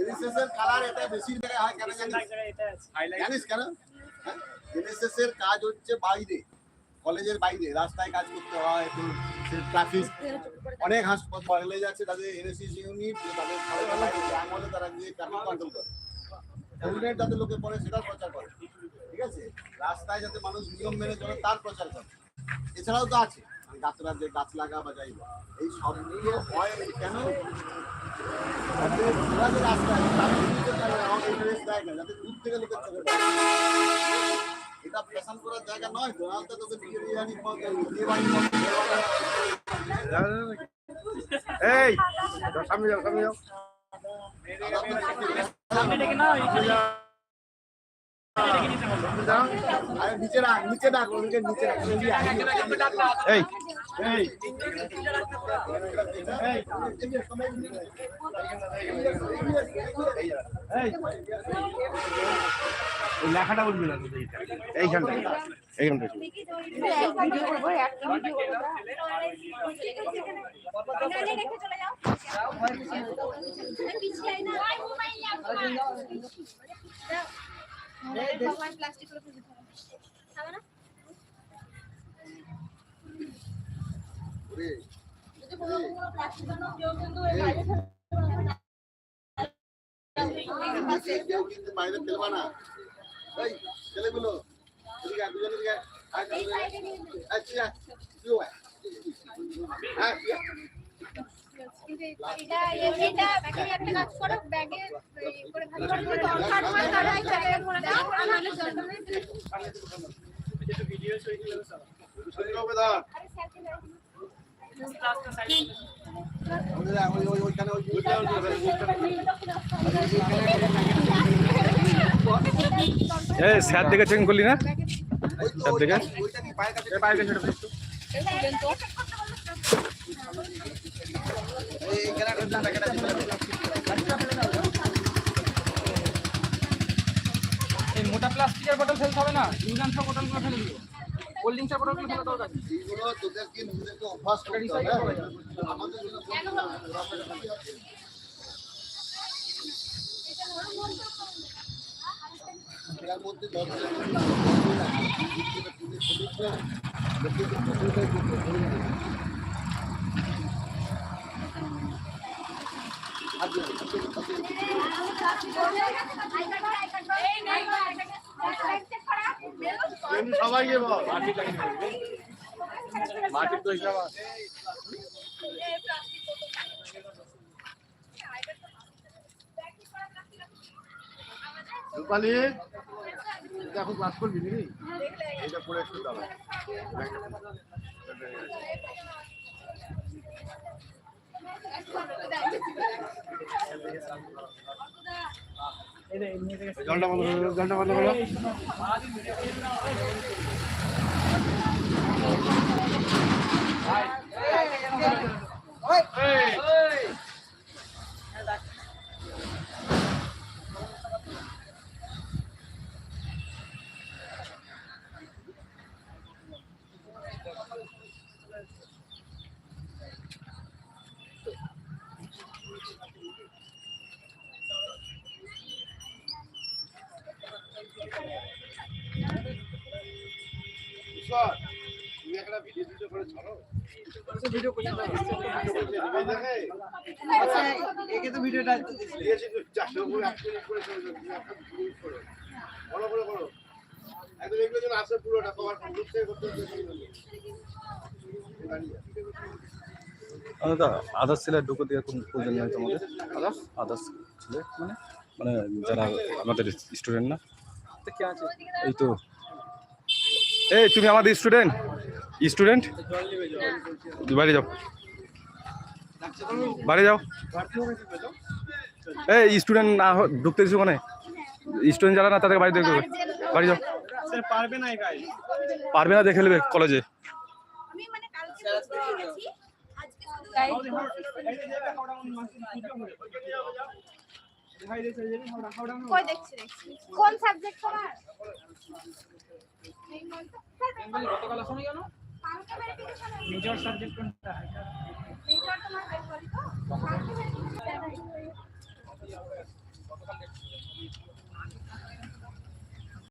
NSS এর colour এটা বেশি জায়গায় হয় কেন জানিস? জানিস কেন? এনএসএস এর কাজ হচ্ছে বাইরে কলেজের বাইরে রাস্তায় কাজ করতে হয় ট্রাফিক অনেক হাসপাতাল কলেজ আছে তাদের এনএসএস ইউনিট তাদের হলে তারা গিয়ে ট্রাফিক কন্ট্রোল করে। হেলমেট যাতে লোকে পরে সেটার প্রচার করে। ঠিক আছে? রাস্তায় যাতে মানুষ নিয়ম মেনে চলে তার প্রচার করে। এছাড়াও তো আছে গাছরা যে গাছ লাগা বা যাই এই সব নিয়ে হয় কেন? এটা পেশান করার জায়গা নয় তো তো তোকে বিয়ে দিয়ে বিয়ে বাড়ি এই যাও, সামনে যাও। সামনে যাও আরে নিচে রাখ এই। লেখাটা বলবি না এইখানটা এইখানটা। ভিডিও বাইরে ফেলবা না এই ছেলেগুলো এদিকে দুজন এদিকে আয়। স্যার দেখে চেকিং করলি না ওই তো, সব দেখে? এই- মোটা প্লাস্টিকের বোতল ফেলতে হবে না ইউজান সব বোতলগুলো ফেলে দিও কোল্ড ড্রিঙ্কসের বোতলগুলো ফেলে দরকার নেই। এইগুলো তোদেরকে নিজেদেরকে অভ্যাস করতে হবে? আমাদের এর মধ্যে দশ সবাইকে বল মাটির তো হিসাব আছে। রূপালি এখন ক্লাস করবি নাকি? এটা পরে একটু দাঁড়া। জলটা বন্ধ করো জলটা বন্ধ করো ঈশ্বর, তুমি একটা ভিডিও ভিডিও করে ছাড়ো ভিডিও করতে হবে। এই দেখে, আচ্ছা একে তো ভিডিওটা দিয়েছি তো চারশো করে এক মিনিট করে করে দাও, তুমি একটা মিনিট করো। বড় করে করো একদম এগুলো যেন আসে পুরোটা কভার করতে আদার্স ছেলে ঢুকে দিয়ে কোন প্রয়োজন নাই তোমাদের? আদার্স আদার্স ছেলে মানে? মানে যারা আমাদের স্টুডেন্ট না এই তো। এই তুমি আমাদের স্টুডেন্ট স্টুডেন্ট বাড়ি যাও। বাড়ি যাও। এই স্টুডেন্ট না ঢুকতে দিছো মানে? স্টুডেন্ট যারা না তাদেরকে বাড়ি দেখবে বাড়ি যাও। পারবে না পারবে না দেখে নেবে কলেজে আমি মানে কালকে বুঝতে পেরেছি আজকে শুধু কই দেখছি দেখছি। কোন সাবজেক্ট তোমার বেঙ্গলি গতকাল আসনি কেন? কালকে সাবজেক্ট কোনটা?